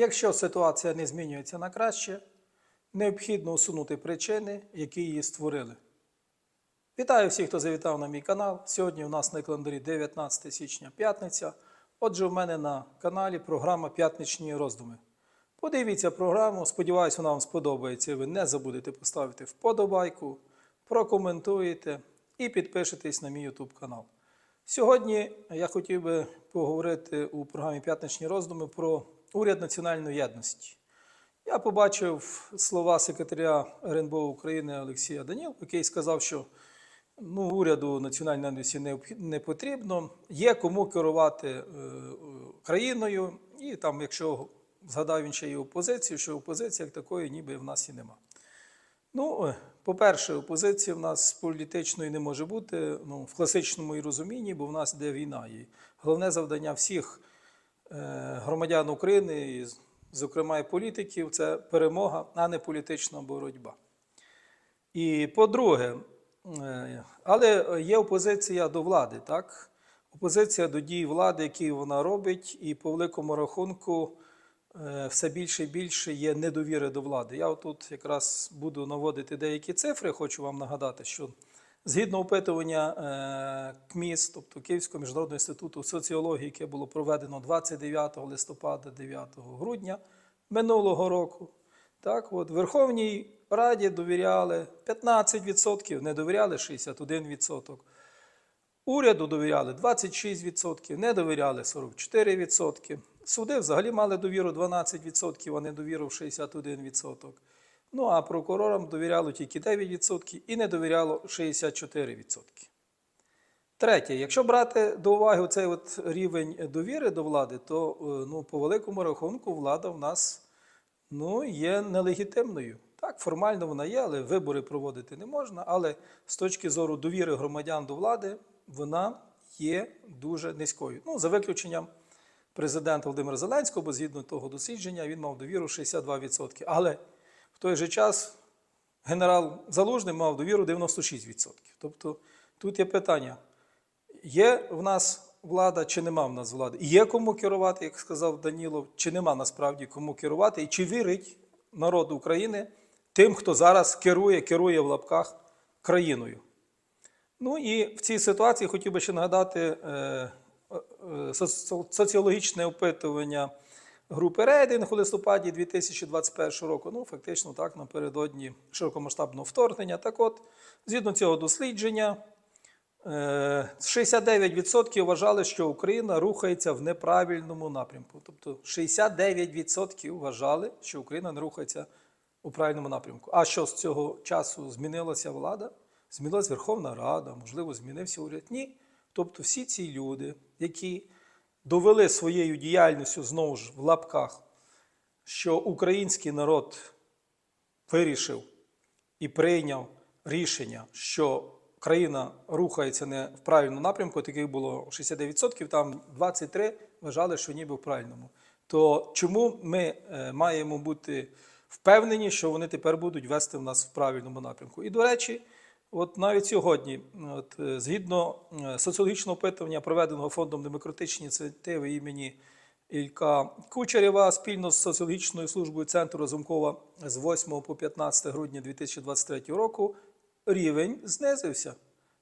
Якщо ситуація не змінюється на краще, необхідно усунути причини, які її створили. Вітаю всіх, хто завітав на мій канал. Сьогодні у нас на календарі 19 січня п'ятниця. Отже, в мене на каналі програма П'ятничні роздуми. Подивіться програму, сподіваюся, вона вам сподобається. Ви не забудете поставити вподобайку, прокоментуєте і підпишетесь на мій YouTube канал. Сьогодні я хотів би поговорити у програмі П'ятничні роздуми про уряд національної єдності. Я побачив слова секретаря РНБО України Олексія Даніл, який сказав, що ну, уряду національної єдності не, потрібно, є кому керувати е, країною, і там, якщо згадав він ще і опозицію, що опозиції як такої ніби в нас і нема. Ну, е, по-перше, опозиції в нас політичної не може бути ну, в класичному і розумінні, бо в нас йде війна. І головне завдання всіх громадян України, і, зокрема і політиків, це перемога, а не політична боротьба. І по-друге, е, але є опозиція до влади, так? Опозиція до дій влади, які вона робить, і по великому рахунку е, все більше і більше є недовіри до влади. Я тут якраз буду наводити деякі цифри. Хочу вам нагадати, що згідно опитування е, КМІС, тобто Київського міжнародного інституту соціології, яке було проведено 29 листопада 9 грудня минулого року, так, от, Верховній Раді довіряли 15%, не довіряли 61%. Уряду довіряли 26%, не довіряли 44%. Суди взагалі мали довіру 12%, а не довіру 61%. Ну а прокурорам довіряло тільки 9% і не довіряло 64%. Третє, якщо брати до уваги цей от рівень довіри до влади, то е, ну, по великому рахунку влада в нас ну, є нелегітимною. Так, формально вона є, але вибори проводити не можна. Але з точки зору довіри громадян до влади, вона є дуже низькою. Ну, за виключенням президента Володимира Зеленського, бо згідно того дослідження, він мав довіру 62%. Але той же час генерал Залужний мав довіру 96%. Тобто тут є питання: є в нас влада чи нема в нас влади? Є кому керувати, як сказав Данілов, чи нема насправді кому керувати, і чи вірить народ України тим, хто зараз керує, керує в лапках країною. Ну і в цій ситуації хотів би ще нагадати е, е, соціологічне опитування групи рейтинг у листопаді 2021 року. Ну, фактично так, напередодні широкомасштабного вторгнення. Так от, згідно цього дослідження, е, 69% вважали, що Україна рухається в неправильному напрямку. Тобто 69% вважали, що Україна не рухається у правильному напрямку. А що з цього часу змінилася влада? Змінилася Верховна Рада, можливо, змінився уряд. Ні. Тобто всі ці люди, які довели своєю діяльністю знову ж в лапках, що український народ вирішив і прийняв рішення, що країна рухається не в правильному напрямку, таких було 69%, там 23% вважали, що ніби в правильному. То чому ми е, маємо бути впевнені, що вони тепер будуть вести в нас в правильному напрямку? І, до речі, От навіть сьогодні, от, е, згідно е, соціологічного опитування, проведеного фондом демократичні ініціативи імені Ілька Кучерєва спільно з соціологічною службою центру Разумкова з 8 по 15 грудня 2023 року, рівень знизився.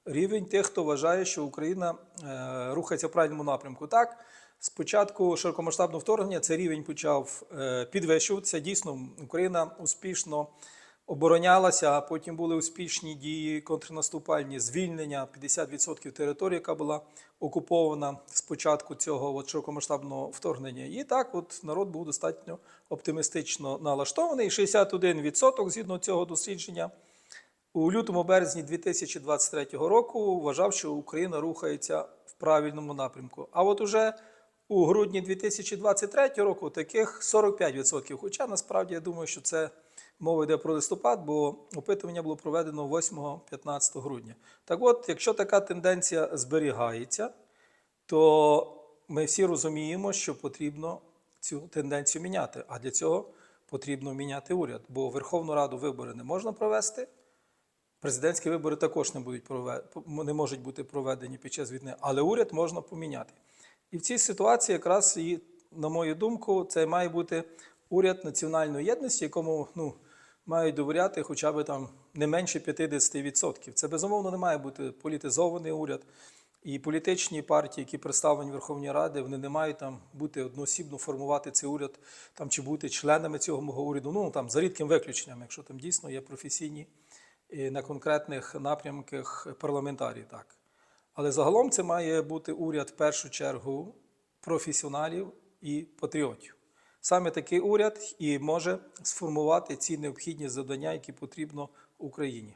Рівень тих, хто вважає, що Україна е, рухається в правильному напрямку. Так, спочатку широкомасштабного вторгнення цей рівень почав е, підвищуватися. Дійсно, Україна успішно оборонялася, а потім були успішні дії контрнаступальні, звільнення 50% території, яка була окупована з початку цього от широкомасштабного вторгнення. І так, от народ був достатньо оптимістично налаштований. 61% згідно цього дослідження у лютому березні 2023 року вважав, що Україна рухається в правильному напрямку. А от уже у грудні 2023 року таких 45%. Хоча насправді я думаю, що це мова йде про листопад, бо опитування було проведено 8-15 грудня. Так от, якщо така тенденція зберігається, то ми всі розуміємо, що потрібно цю тенденцію міняти. А для цього потрібно міняти уряд, бо Верховну Раду вибори не можна провести. Президентські вибори також не, будуть прове- не можуть бути проведені під час війни, але уряд можна поміняти. І в цій ситуації, якраз, і, на мою думку, це має бути уряд національної єдності, якому ну, мають довіряти хоча б там не менше 50%. Це безумовно не має бути політизований уряд. І політичні партії, які представлені в Верховній Раді, вони не мають там бути одноосібно формувати цей уряд там чи бути членами цього мого уряду. Ну там за рідким виключенням, якщо там дійсно є професійні і на конкретних напрямках парламентарії, так. Але загалом це має бути уряд в першу чергу професіоналів і патріотів. Саме такий уряд і може сформувати ці необхідні завдання, які потрібно Україні.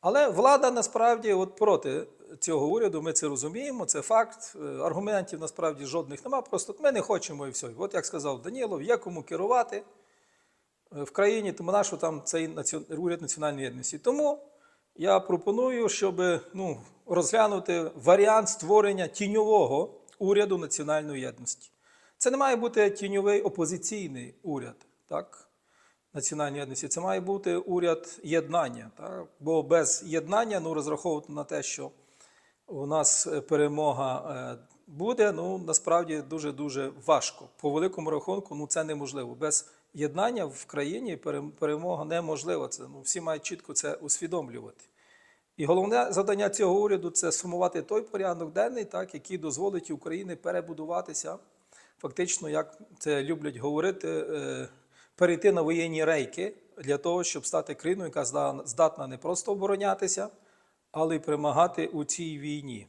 Але влада насправді от проти цього уряду, ми це розуміємо, це факт. Е, Аргументів насправді жодних немає. Просто ми не хочемо і все. От як сказав Данілов, є кому керувати е, в країні, тому нащо там цей уряд національної єдності. Тому я пропоную, щоб ну, розглянути варіант створення тіньового уряду національної єдності. Це не має бути тіньовий опозиційний уряд, так? національної єдності. Це має бути уряд єднання. Так? Бо без єднання ну, розраховувати на те, що у нас е, перемога е, буде, ну насправді дуже-дуже важко. По великому рахунку, ну це неможливо. Без єднання в країні перемога неможлива. Це ну, всі мають чітко це усвідомлювати. І головне завдання цього уряду це сформувати той порядок денний, так, який дозволить Україні перебудуватися, фактично, як це люблять говорити, е, перейти на воєнні рейки для того, щоб стати країною, яка здатна не просто оборонятися, але й перемагати у цій війні.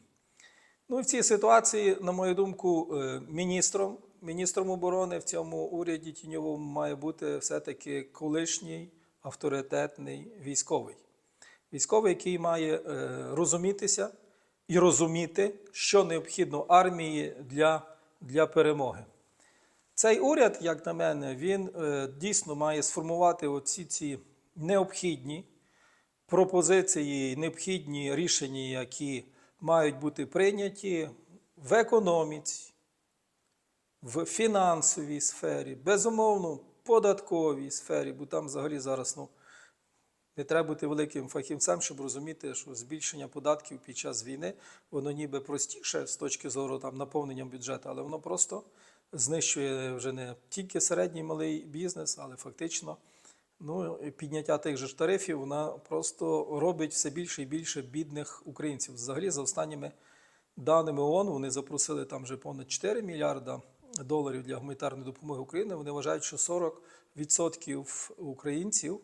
Ну і в цій ситуації, на мою думку, е, міністром, міністром оборони в цьому уряді тіньовому має бути все-таки колишній авторитетний військовий. Військовий, який має е, розумітися і розуміти, що необхідно армії для, для перемоги. Цей уряд, як на мене, він е, дійсно має сформувати оці ці необхідні пропозиції, необхідні рішення, які мають бути прийняті в економіці, в фінансовій сфері, безумовно, податковій сфері, бо там взагалі зараз ну, не треба бути великим фахівцем, щоб розуміти, що збільшення податків під час війни воно ніби простіше з точки зору там, наповнення бюджету, але воно просто знищує вже не тільки середній малий бізнес, але фактично ну, підняття тих же тарифів вона просто робить все більше і більше бідних українців. Взагалі, за останніми даними ООН, вони запросили там вже понад 4 мільярда доларів для гуманітарної допомоги Україні. Вони вважають, що 40% українців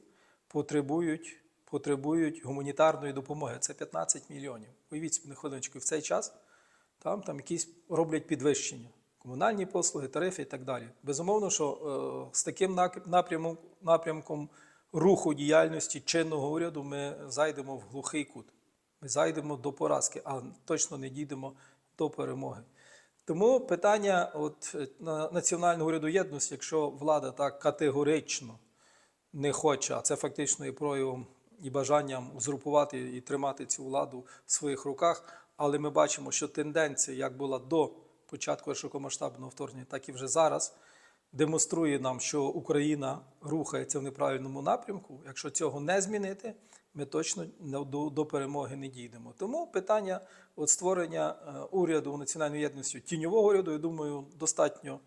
потребують, потребують гуманітарної допомоги. Це 15 мільйонів. Уявіть собі на хвилиночку, в цей час там, там якісь роблять підвищення. Комунальні послуги, тарифи і так далі. Безумовно, що е, з таким напрямом, напрямком руху діяльності чинного уряду ми зайдемо в глухий кут. Ми зайдемо до поразки, а точно не дійдемо до перемоги. Тому питання от, е, на національного уряду єдності, якщо влада так категорично не хоче, а це фактично і проявом і бажанням узурпувати і тримати цю владу в своїх руках. Але ми бачимо, що тенденція, як була до початку широкомасштабного вторгнення, так і вже зараз, демонструє нам, що Україна рухається в неправильному напрямку. Якщо цього не змінити, ми точно до, до перемоги не дійдемо. Тому питання от створення е, уряду національної єдності, тіньового уряду, я думаю, достатньо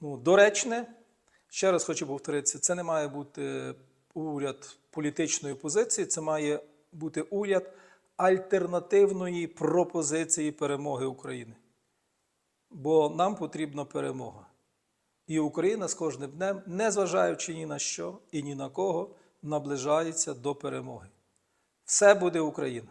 ну, доречне. Ще раз хочу повторитися, це не має бути уряд політичної позиції, це має бути уряд альтернативної пропозиції перемоги України. Бо нам потрібна перемога. І Україна з кожним днем, незважаючи ні на що і ні на кого, наближається до перемоги. Все буде Україна.